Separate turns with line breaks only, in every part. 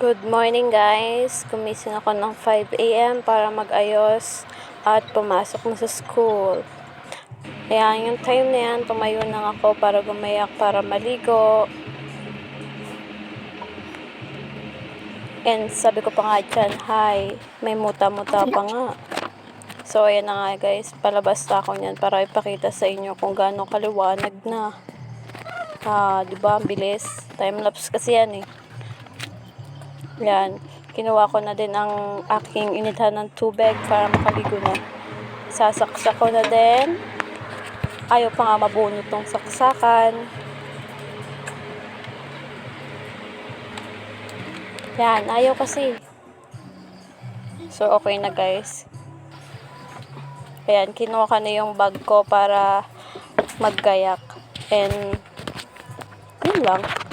Good morning guys. Gumising ako ng 5 a.m. para mag-ayos at pumasok na sa school. Kaya yung time na yan, tumayo na ako para gumayak para maligo. And sabi ko pa nga dyan, hi, may muta-muta pa nga. So, ayan na nga guys, palabas na ako niyan para ipakita sa inyo kung gaano kaliwanag na. Ah, di ba? Ang bilis. Time-lapse kasi yan eh. Yan. Kinuha ko na din ang aking inidhan ng tubig para makaligo na. Sasaksak ko na din. Ayaw pa nga mabunot tong saksakan. Yan. Ayaw kasi. So, okay na guys. Ayan. Kinuha ko na yung bag ko para maggayak. And, yun lang.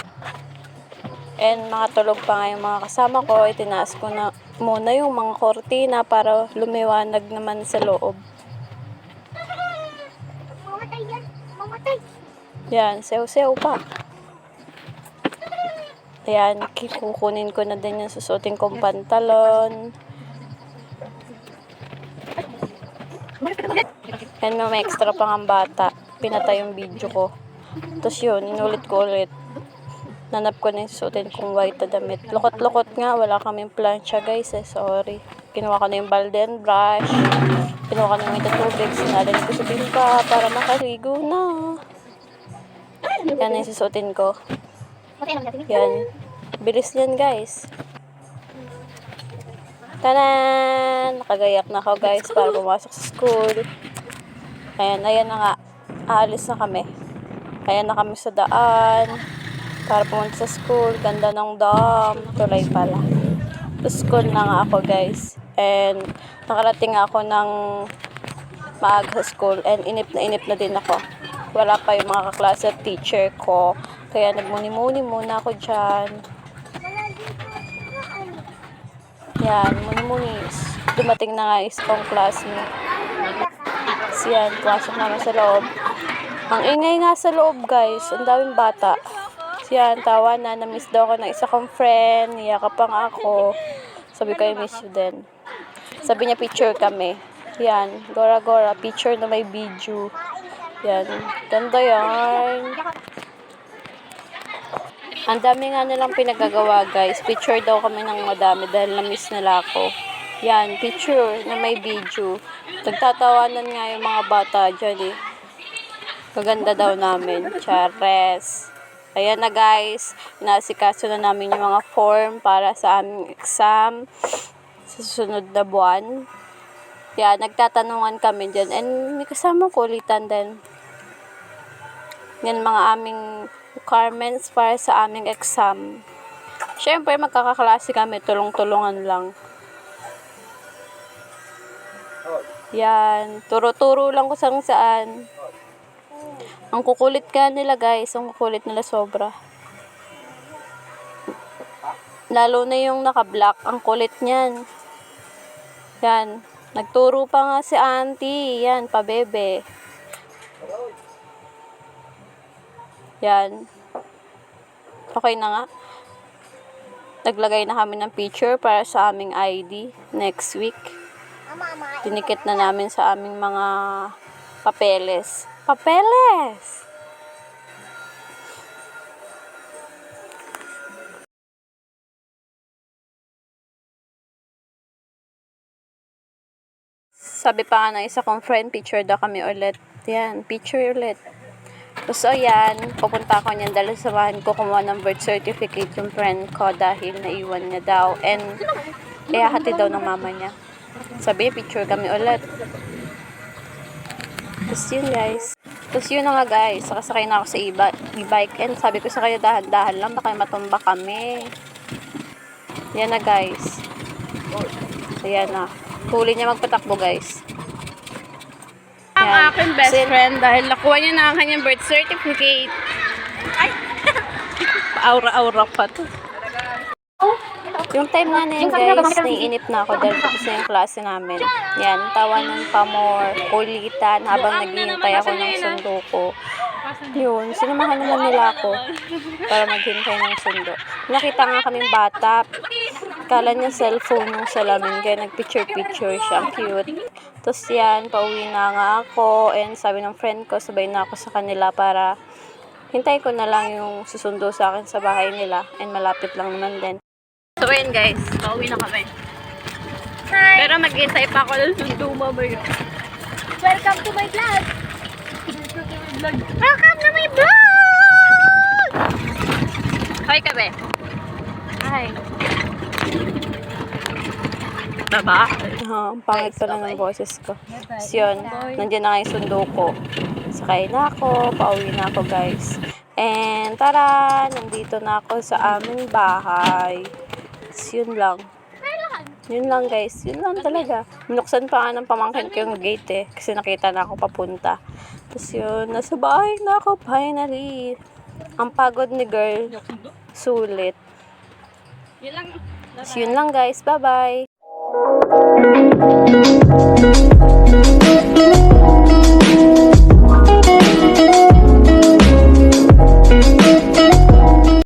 And makatulog pa nga yung mga kasama ko, itinaas ko na muna yung mga kortina para lumiwanag naman sa loob.
Mamatay yan. Mamatay.
Yan, sew-sew pa. Ayan, kukunin ko na din yung susutin kong pantalon. And may extra pang ang bata. Pinatay yung video ko. Tapos yun, inulit ko ulit. Nanap ko na yung susutin kong white na damit. Lukot-lukot nga, wala kaming plancha guys eh, sorry. Kinuha ko na yung balde and brush. Kinuha ko na yung tubig, sinalin ko sa bingka para makaligo na. Yan ang susutin ko. Yan. Bilis yan guys. Tanan! Nakagayak na ako guys para pumasok sa school. Ayan, ayan na nga. Aalis na kami. Ayan na kami sa daan. Para pumunta sa school. Ganda ng dam. Tulay pala. Sa school na nga ako guys. And nakarating ako ng maaga sa school. And inip na inip na din ako. Wala pa yung mga kaklase at teacher ko. Kaya nagmuni-muni muna ako dyan. Yan, muni-muni. Dumating na nga is kong classmate. So yan, pasok naman sa loob. Ang ingay nga sa loob guys, ang daming bata. Yan, tawa na, na-miss daw ako ng isa kong friend, niyaka pa nga ako. Sabi ko, I miss you din. Sabi niya, picture kami. Yan, gora-gora, picture na may video. Yan, ganda yan. Ang dami nga nilang pinagagawa guys. Picture daw kami ng madami dahil na-miss nila ako. Yan, picture na may video. Nagtatawanan nga yung mga bata dyan eh. Maganda daw namin. Chares. Ayan na guys. Inasikaso na namin yung mga form para sa aming exam sa susunod na buwan. Yan, nagtatanungan kami dyan. And may kasama ko ulitan din. Yan mga aming requirements para sa aming exam. Siyempre, magkakaklase kami, tulong-tulungan lang. Yan, turo-turo lang kung saan saan. Ang kukulit ka nila guys, ang kukulit nila sobra. Lalo na yung naka-black, ang kulit niyan. Yan, nagturo pa nga si auntie, yan, pabebe. Yan. Okay na nga. Naglagay na kami ng picture para sa aming ID next week. Dinikit na namin sa aming mga papeles. Papeles! Sabi pa nga ng isa kong friend, picture daw kami ulit. Yan, picture ulit. Tapos ayan, pupunta ako niyan dahil samahan ko kumuha ng birth certificate yung friend ko dahil naiwan niya daw. And kaya hati daw ng mama niya. Sabi, picture kami ulit. Tapos yun guys. Tapos yun na nga guys, sakasakay na ako sa e-bi- e-bike. And sabi ko sa kanya, dahan-dahan lang, baka matumba kami. Yan na guys. Ayan na. Huli niya magpatakbo guys.
Ang
Yan.
aking best
Sin-
friend dahil nakuha niya na ang kanyang birth certificate.
Aura-aura pa to. Yung time nga na yun, guys, naiinip na ako dahil tapos na yung klase namin. Yan, tawanan pa more, kulitan habang naghihintay ako ng sundo ko. Yun, sinamahan naman nila ako para maghintay ng sundo. Nakita nga kaming bata, Kala niya cellphone yung salamin, kaya nagpicture-picture siya. Ang Cute. Tapos yan, pauwi na nga ako. And sabi ng friend ko, sabay na ako sa kanila para hintay ko na lang yung susundo sa akin sa bahay nila. And malapit lang naman din. So ayun guys, pauwi na kami. Pero mag-intay pa ako ng sundo mamaya.
Welcome to my vlog.
Welcome to my vlog! Hi, Kabe. Hi. Baba? Ha, ang pangit pala ng boses ko. So yun, nandiyan na yung sundo ko. Sakay na ako, pauwi na ako guys. And tara, nandito na ako sa aming bahay. So yun lang. Yun lang guys, yun lang talaga. Minuksan pa nga ng pamangkin ko yung gate eh, kasi nakita na ako papunta. Tapos yun, nasa bahay na ako finally. Ang pagod ni girl, sulit.
Yun lang.
So yun lang guys, bye bye!